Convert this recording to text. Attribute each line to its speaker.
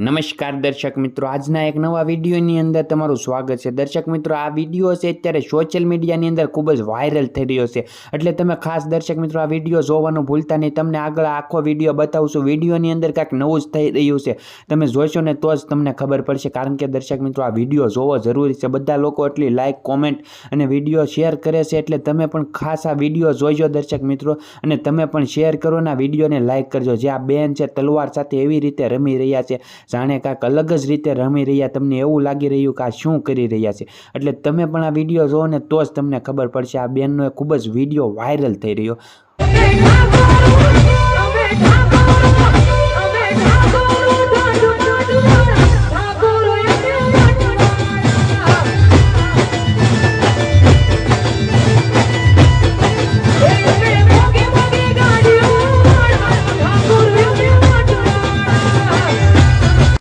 Speaker 1: નમસ્કાર દર્શક મિત્રો, આજના એક નવા વિડીયોની અંદર તમારું સ્વાગત છે. દર્શક મિત્રો, આ વીડિયો છે અત્યારે સોશિયલ મીડિયાની અંદર ખૂબ જ વાયરલ થઈ રહ્યો છે. એટલે તમે ખાસ દર્શક મિત્રો, આ વીડિયો જોવાનું ભૂલતા નહીં. તમને આગળ આખો વીડિયો બતાવશું. વિડીયોની અંદર કાંઈક નવું જ થઈ રહ્યું છે. તમે જોશો ને તો જ તમને ખબર પડશે. કારણ કે દર્શક મિત્રો, આ વીડિયો જોવો જરૂરી છે. બધા લોકો એટલી લાઇક કોમેન્ટ અને વીડિયો શેર કરે છે. એટલે તમે પણ ખાસ આ વીડિયો જોઈજો દર્શક મિત્રો. અને તમે પણ શેર કરો ને આ વિડીયોને લાઇક કરજો. જે આ બેન છે, તલવાર સાથે એવી રીતે રમી રહ્યા છે. જાણે કાંઈક અલગ જ રીતે રમી રહ્યા તમને એવું લાગી રહ્યું કે આ શું કરી રહ્યા છે. એટલે તમે પણ આ વીડિયો જુઓ ને તો જ તમને ખબર પડશે આ બેનનો ખૂબ જ વીડિયો વાયરલ થઈ રહ્યો.